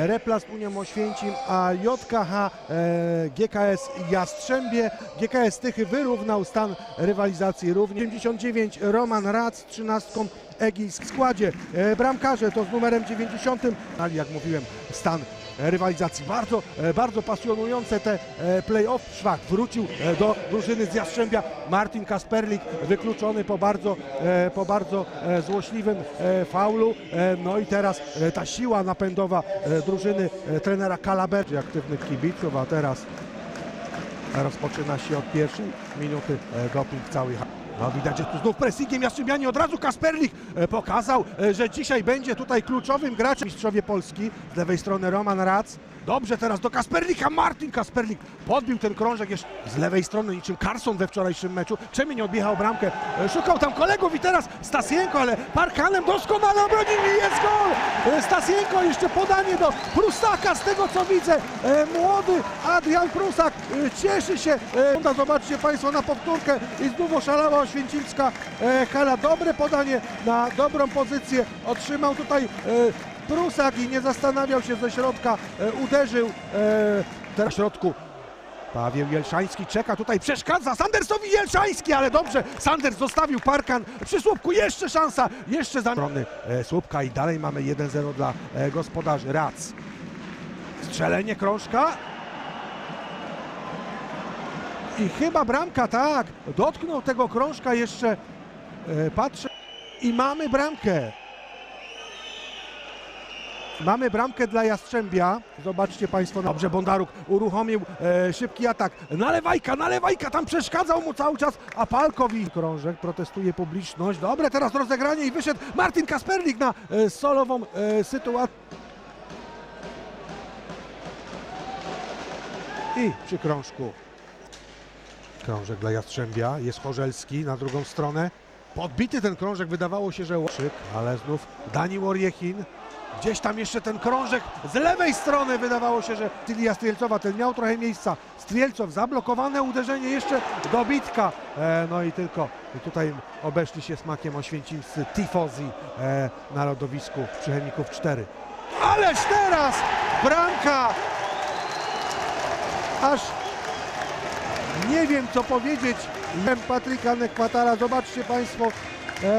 Replast Unią Oświęcim, a JKH e, GKS Jastrzębie. GKS Tychy wyrównał stan rywalizacji równie. 79 Roman Rac, 13 Egis w składzie. E, bramkarze to z numerem 90, ale jak mówiłem stan rywalizacji. Bardzo, e, bardzo pasjonujące te e, play-off. Szwach wrócił do drużyny z Jastrzębia. Martin Kasperlik wykluczony po bardzo, po bardzo złośliwym faulu. No i teraz ta siła napędowa drużyny trenera Kalaber, aktywnych kibiców, a teraz rozpoczyna się od pierwszej minuty doping całej. No widać, że tu znów pressingiem Jastrzębianie od razu Kasperlik e, pokazał, e, że dzisiaj będzie tutaj kluczowym graczem mistrzowie Polski. Z lewej strony Roman Rac. Dobrze teraz do Kasperlika, Martin Kasperlik podbił ten krążek jeszcze z lewej strony niczym Carson we wczorajszym meczu. Czemu nie odjechał bramkę? E, Szukał tam kolegów i teraz Stasienko, ale Parkanem doskonale obronił i jest gol! E, Stasienko jeszcze podanie do Prusaka z tego co widzę. E, Młody Adrian Prusak cieszy się. Zobaczcie Państwo na powtórkę i znów oszalała Oświęcimska hala. Dobre podanie na dobrą pozycję. Otrzymał tutaj Prusak i nie zastanawiał się ze środka. E, uderzył e, teraz w środku. Paweł Jelszański czeka tutaj, przeszkadza Sandersowi Jelszański, ale dobrze, Sanders zostawił parkan przy słupku, jeszcze szansa, jeszcze za strony e, słupka i dalej mamy 1-0 dla gospodarzy. Rac. Strzelenie krążka. I chyba bramka, tak, dotknął tego krążka jeszcze, patrzę i mamy bramkę. Mamy bramkę dla Jastrzębia. Zobaczcie Państwo. Dobrze, Bondaruk uruchomił e, szybki atak. Nalewajka, nalewajka, tam przeszkadzał mu cały czas, a Palkowi krążek, protestuje publiczność. Dobre, teraz rozegranie i wyszedł Martin Kasperlik na e, solową e, sytuację. I przy krążku. Krążek dla Jastrzębia, jest Chorzelski na drugą stronę. Podbity ten krążek, wydawało się, że Łoszyk, ale znów Dani Łoriechin. Gdzieś tam jeszcze ten krążek z lewej strony wydawało się, że Tylia Strielcowa, ten miał trochę miejsca. Strielcow, zablokowane uderzenie, jeszcze dobitka. E, no i tylko tutaj obeszli się smakiem oświęcimscy tifozi e, na lodowisku przy Chemików 4. Ależ teraz bramka! Aż nie wiem co powiedzieć. Patryka Nekwatara. Zobaczcie Państwo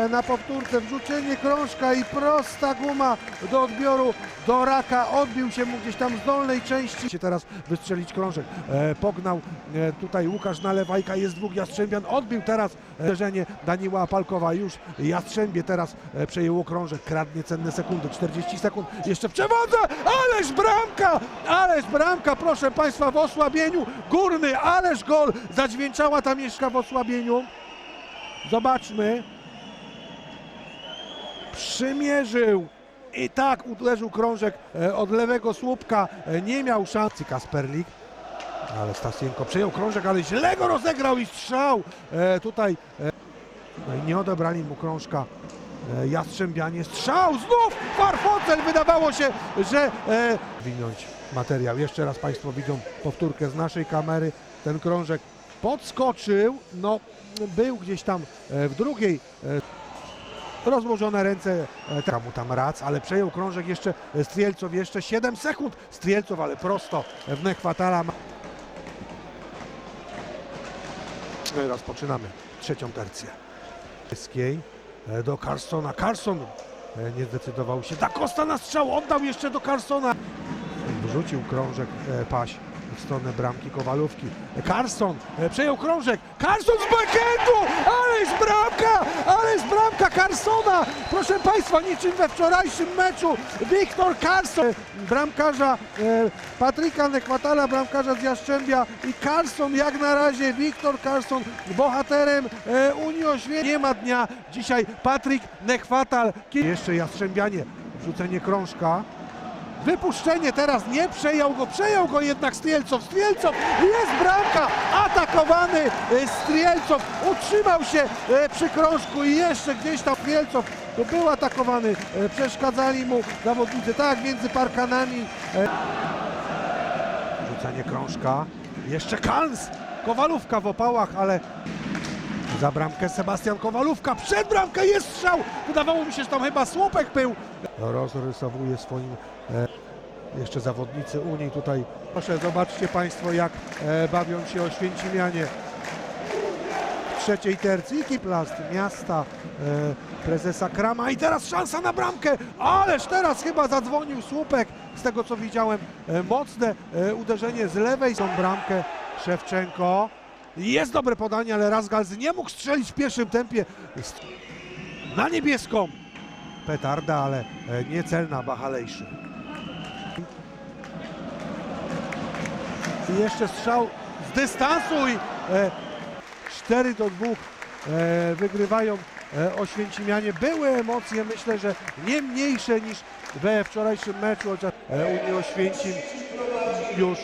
na powtórce wrzucenie krążka i prosta guma do odbioru do raka. Odbił się mu gdzieś tam z dolnej części. Się teraz wystrzelić krążek. E, pognał e, tutaj Łukasz Nalewajka. Jest dwóch Jastrzębian. Odbił teraz uderzenie Daniła Palkowa. Już Jastrzębie teraz e, przejęło krążek. Kradnie cenne sekundy. 40 sekund. Jeszcze w przewodze. Ależ bramka! Ależ bramka, proszę Państwa, w osłabieniu. Górny, ależ gol. Zadźwięczała ta mieszka w osłabieniu. Zobaczmy. Przymierzył. I tak uderzył krążek e, od lewego słupka. E, Nie miał szansy Kasperlik. Ale Stasienko przejął krążek, ale źle go rozegrał i strzał. E, tutaj e, no nie odebrali mu krążka e, Jastrzębianie. Strzał znów! Farfocel! Wydawało się, że e, winąć materiał. Jeszcze raz Państwo widzą powtórkę z naszej kamery. Ten krążek podskoczył. No, był gdzieś tam e, w drugiej e, rozłożone ręce e, taka mu tam rac, ale przejął krążek jeszcze e, Strielcow, jeszcze 7 sekund Strielcow, ale prosto w Nechwatala. No i Rozpoczynamy trzecią tercję. E, do Carsona. Carson nie zdecydował się. Da Costa na strzał, oddał jeszcze do Carsona. Wrzucił krążek paś w stronę bramki Kowalówki. Carson e, przejął krążek. Carson z backhandu! Ależ bramka! Ależ bramka Carsona! Proszę Państwa, niczym we wczorajszym meczu Wiktor Carson, bramkarza e, Patryka Nekwatala, bramkarza z Jastrzębia i Carson jak na razie, Wiktor Carson bohaterem e, Unii Oświęcim. Nie ma dnia dzisiaj Patryk Nekwatal. Jeszcze Jastrzębianie, wrzucenie krążka. Wypuszczenie teraz nie przejął go, przejął go jednak Strielcow. Strielcow jest bramka, atakowany e, Strielcow, utrzymał się e, przy krążku i jeszcze gdzieś tam Strielcow to był atakowany, e, przeszkadzali mu zawodnicy, tak, między parkanami. Rzucanie krążka, jeszcze Kans, Kowalówka w opałach, ale za bramkę Sebastian Kowalówka, przed bramkę jest strzał, wydawało mi się, że tam chyba słupek był. Rozrysowuje swoim e, Jeszcze zawodnicy Unii tutaj. Proszę, zobaczcie Państwo, jak e, bawią się Oświęcimianie w trzeciej tercji. Kiplast miasta e, prezesa Krama i teraz szansa na bramkę, ależ teraz chyba zadzwonił słupek. Z tego co widziałem, e, mocne e, uderzenie z lewej. Tą bramkę Szewczenko. Jest dobre podanie, ale Razgalz nie mógł strzelić w pierwszym tempie. Na niebieską. Petarda, ale e, niecelna Bachalejszy. I jeszcze strzał z dystansu i e, 4 do 2 e, wygrywają Oświęcimianie. Były emocje, myślę, że nie mniejsze niż we wczorajszym meczu, chociaż Unii Oświęcim już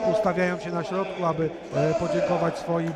ustawiają się na środku, aby e, podziękować swoim